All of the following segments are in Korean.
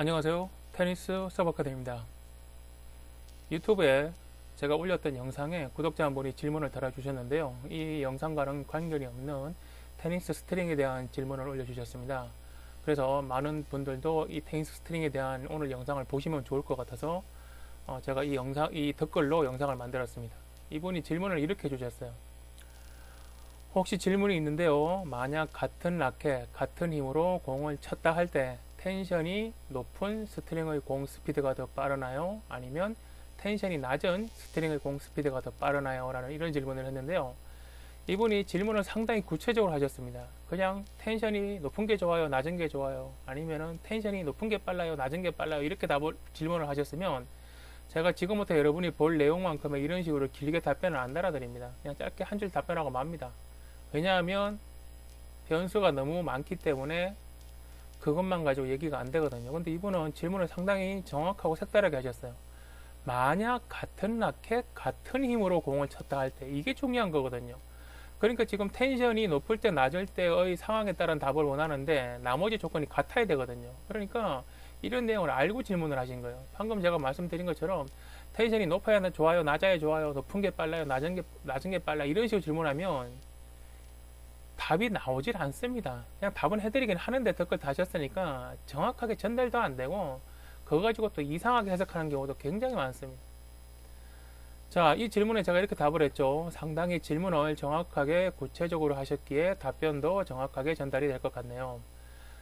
안녕하세요. 테니스 서버카드입니다. 유튜브에 제가 올렸던 영상에 구독자 한 분이 질문을 달아주셨는데요. 이 영상과는 관련이 없는 테니스 스트링에 대한 질문을 올려주셨습니다. 그래서 많은 분들도 이 테니스 스트링에 대한 오늘 영상을 보시면 좋을 것 같아서 어, 제가 이 영상, 이 댓글로 영상을 만들었습니다. 이분이 질문을 이렇게 주셨어요. 혹시 질문이 있는데요. 만약 같은 라켓, 같은 힘으로 공을 쳤다 할 때 텐션이 높은 스트링의 공 스피드가 더 빠르나요? 아니면 텐션이 낮은 스트링의 공 스피드가 더 빠르나요? 라는 이런 질문을 했는데요. 이분이 질문을 상당히 구체적으로 하셨습니다. 그냥 텐션이 높은 게 좋아요, 낮은 게 좋아요, 아니면은 텐션이 높은 게 빨라요, 낮은 게 빨라요 이렇게 답을 질문을 하셨으면 제가 지금부터 여러분이 볼 내용만큼은 이런 식으로 길게 답변을 안 달아드립니다. 그냥 짧게 한 줄 답변하고 맙니다. 왜냐하면 변수가 너무 많기 때문에 그것만 가지고 얘기가 안 되거든요. 근데 이분은 질문을 상당히 정확하고 색다르게 하셨어요. 만약 같은 라켓, 같은 힘으로 공을 쳤다 할 때 이게 중요한 거거든요. 그러니까 지금 텐션이 높을 때 낮을 때의 상황에 따른 답을 원하는데 나머지 조건이 같아야 되거든요. 그러니까 이런 내용을 알고 질문을 하신 거예요. 방금 제가 말씀드린 것처럼 텐션이 높아야 좋아요, 낮아야 좋아요, 높은 게 빨라요, 낮은 게 낮은 게 빨라 이런 식으로 질문하면 답이 나오질 않습니다. 그냥 답은 해드리긴 하는데 댓글 다셨으니까 정확하게 전달도 안 되고 그거 가지고 또 이상하게 해석하는 경우도 굉장히 많습니다. 자, 이 질문에 제가 이렇게 답을 했죠. 상당히 질문을 정확하게 구체적으로 하셨기에 답변도 정확하게 전달이 될 것 같네요.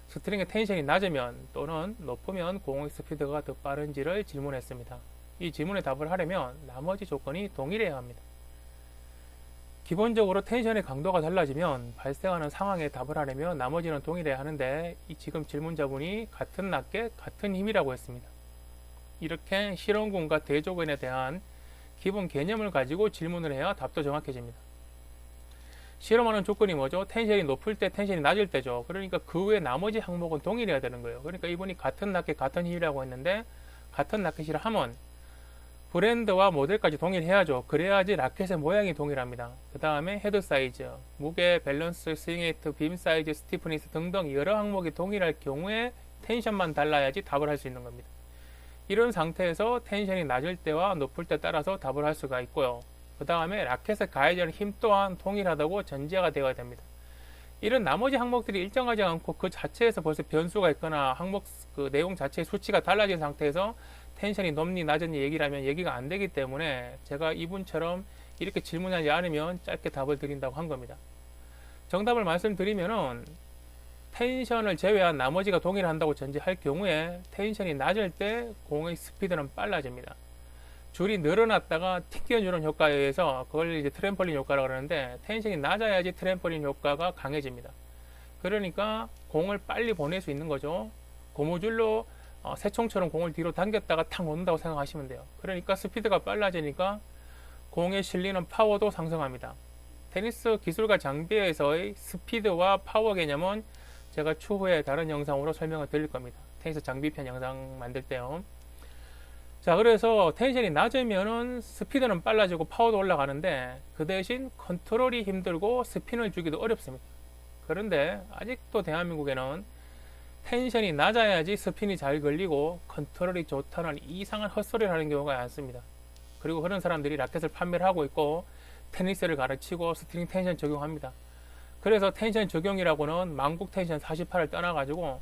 스트링의 텐션이 낮으면 또는 높으면 공의 스피드가 더 빠른지를 질문했습니다. 이 질문에 답을 하려면 나머지 조건이 동일해야 합니다. 기본적으로 텐션의 강도가 달라지면 발생하는 상황에 답을 하려면 나머지는 동일해야 하는데 이 지금 질문자분이 같은 라켓 같은 힘이라고 했습니다. 이렇게 실온군과 대조군에 대한 기본 개념을 가지고 질문을 해야 답도 정확해집니다. 실험하는 조건이 뭐죠? 텐션이 높을 때, 텐션이 낮을 때죠. 그러니까 그 외 나머지 항목은 동일해야 되는 거예요. 그러니까 이분이 같은 라켓, 같은 힘이라고 했는데 같은 라켓이라 하면 브랜드와 모델까지 동일해야죠. 그래야지 라켓의 모양이 동일합니다. 그 다음에 헤드 사이즈, 무게, 밸런스, 스윙 헤이트, 빔 사이즈, 스티프니스 등등 여러 항목이 동일할 경우에 텐션만 달라야지 답을 할 수 있는 겁니다. 이런 상태에서 텐션이 낮을 때와 높을 때 따라서 답을 할 수가 있고요. 그 다음에 라켓에 가해지는 힘 또한 동일하다고 전제가 되어야 됩니다. 이런 나머지 항목들이 일정하지 않고 그 자체에서 벌써 변수가 있거나 항목 그 내용 자체의 수치가 달라진 상태에서 텐션이 높니 낮으니 얘기를 하면 얘기가 안 되기 때문에 제가 이분처럼 이렇게 질문하지 않으면 짧게 답을 드린다고 한 겁니다. 정답을 말씀드리면은 텐션을 제외한 나머지가 동일한다고 전제할 경우에 텐션이 낮을 때 공의 스피드는 빨라집니다. 줄이 늘어났다가 튕겨주는 효과에 의해서 그걸 이제 트램펄린 효과라고 그러는데 텐션이 낮아야지 트램펄린 효과가 강해집니다. 그러니까 공을 빨리 보낼 수 있는 거죠. 고무줄로 어, 새총처럼 공을 뒤로 당겼다가 탁 놓는다고 생각하시면 돼요. 그러니까 스피드가 빨라지니까 공에 실리는 파워도 상승합니다. 테니스 기술과 장비에서의 스피드와 파워 개념은 제가 추후에 다른 영상으로 설명을 드릴 겁니다. 테니스 장비편 영상 만들 때요. 자, 그래서 텐션이 낮으면은 스피드는 빨라지고 파워도 올라가는데 그 대신 컨트롤이 힘들고 스핀을 주기도 어렵습니다. 그런데 아직도 대한민국에는 텐션이 낮아야지 스핀이 잘 걸리고 컨트롤이 좋다는 이상한 헛소리를 하는 경우가 많습니다. 그리고 그런 사람들이 라켓을 판매를 하고 있고 테니스를 가르치고 스트링 텐션 적용합니다. 그래서 텐션 적용이라고는 만국 텐션 48을 떠나가지고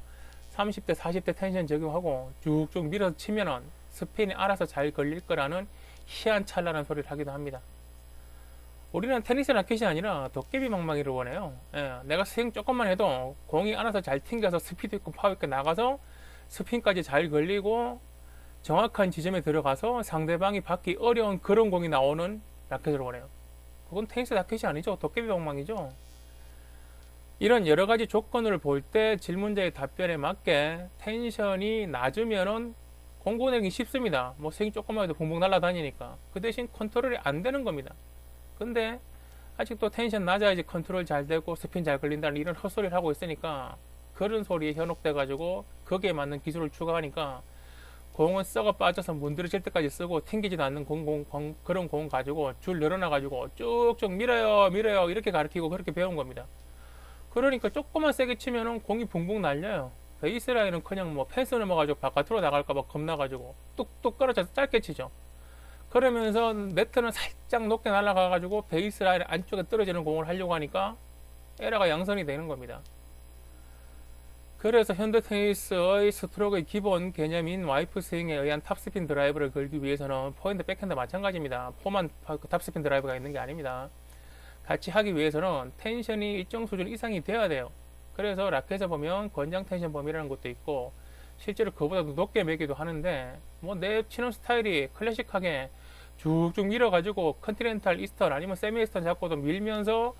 30대, 40대 텐션 적용하고 쭉쭉 밀어서 치면은 스핀이 알아서 잘 걸릴 거라는 희한찬란한 소리를 하기도 합니다. 우리는 테니스 라켓이 아니라 도깨비 망망이를 원해요. 예, 내가 스윙 조금만 해도 공이 알아서 잘 튕겨서 스피드 있고 파워 있게 나가서 스핀까지 잘 걸리고 정확한 지점에 들어가서 상대방이 받기 어려운 그런 공이 나오는 라켓을 원해요. 그건 테니스 라켓이 아니죠. 도깨비 방망이죠. 이런 여러 가지 조건을 볼 때 질문자의 답변에 맞게 텐션이 낮으면은 공고 내기 쉽습니다. 뭐 스윙 조금만 해도 붕붕 날아다니니까. 그 대신 컨트롤이 안 되는 겁니다. 근데 아직도 텐션 낮아야지 컨트롤 잘 되고 스핀 잘 걸린다는 이런 헛소리를 하고 있으니까 그런 소리에 현혹돼 가지고 거기에 맞는 기술을 추가하니까 공은 썩어 빠져서 문드러질 때까지 쓰고 튕기지도 않는 공, 공, 공 그런 공 가지고 줄 늘어나 가지고 쭉쭉 밀어요 밀어요 이렇게 가르치고 그렇게 배운 겁니다 그러니까 조금만 세게 치면은 공이 붕붕 날려요 베이스 라인은 그냥 뭐 펜스 넘어가지고 바깥으로 나갈까봐 겁나가지고 뚝뚝 떨어져서 짧게 치죠. 그러면서 네트는 살짝 높게 날아가가지고 베이스 라인 안쪽에 떨어지는 공을 하려고 하니까 에러가 양선이 되는 겁니다. 그래서 현대 테니스의 스트로크의 기본 개념인 와이프 스윙에 의한 탑스핀 드라이브를 걸기 위해서는 포핸드 백핸드 마찬가지입니다. 포만 파- 그 탑스핀 드라이브가 있는 게 아닙니다. 같이 하기 위해서는 텐션이 일정 수준 이상이 돼야 돼요. 그래서 라켓에 보면 권장 텐션 범위라는 것도 있고 실제로 그보다도 높게 매기도 하는데 뭐 내 치는 스타일이 클래식하게 쭉쭉 밀어가지고 컨티넨탈 이스턴 아니면 세미 이스턴 잡고도 밀면서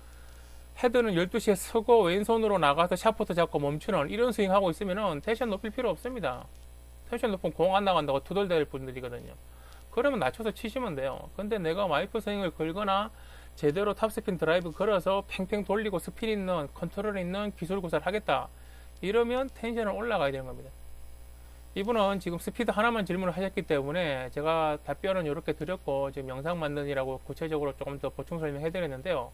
헤드는 12시에 서고 왼손으로 나가서 샤프트 잡고 멈추는 이런 스윙 하고 있으면은 텐션 높일 필요 없습니다. 텐션 높으면 공 안 나간다고 투덜댈 분들이거든요. 그러면 낮춰서 치시면 돼요. 근데 내가 와이프 스윙을 걸거나 제대로 탑스핀 드라이브 걸어서 팽팽 돌리고 스핀 있는 컨트롤 있는 기술 구사를 하겠다. 이러면 텐션은 올라가야 되는 겁니다. 이분은 지금 스피드 하나만 질문을 하셨기 때문에 제가 답변은 이렇게 드렸고 지금 영상 만드느라고 구체적으로 조금 더 보충 설명해 드렸는데요.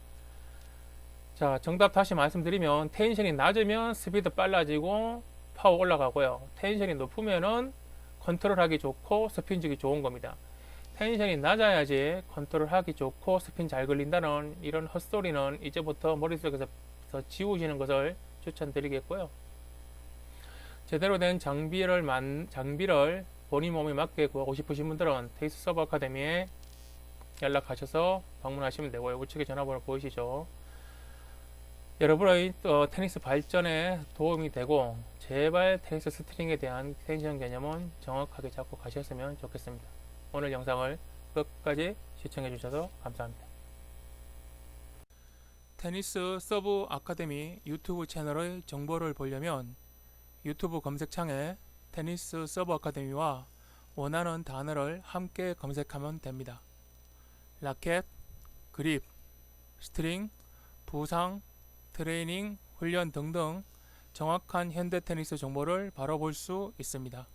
자, 정답 다시 말씀드리면 텐션이 낮으면 스피드 빨라지고 파워 올라가고요. 텐션이 높으면은 컨트롤하기 좋고 스핀 주기 좋은 겁니다. 텐션이 낮아야지 컨트롤하기 좋고 스핀 잘 걸린다는 이런 헛소리는 이제부터 머릿속에서 더 지우시는 것을 추천드리겠고요. 제대로 된 장비를 만, 장비를 본인 몸에 맞게 구하고 싶으신 분들은 테이스 서버 아카데미에 연락하셔서 방문하시면 되고요. 우측에 전화번호 보이시죠? 여러분의 어, 테니스 발전에 도움이 되고 제발 테니스 스트링에 대한 텐션 개념은 정확하게 잡고 가셨으면 좋겠습니다. 오늘 영상을 끝까지 시청해 주셔서 감사합니다. 테니스 서브 아카데미 유튜브 채널의 정보를 보려면 유튜브 검색창에 테니스 서브 아카데미와 원하는 단어를 함께 검색하면 됩니다. 라켓, 그립, 스트링, 부상, 트레이닝, 훈련 등등 정확한 현대 테니스 정보를 바로 볼 수 있습니다.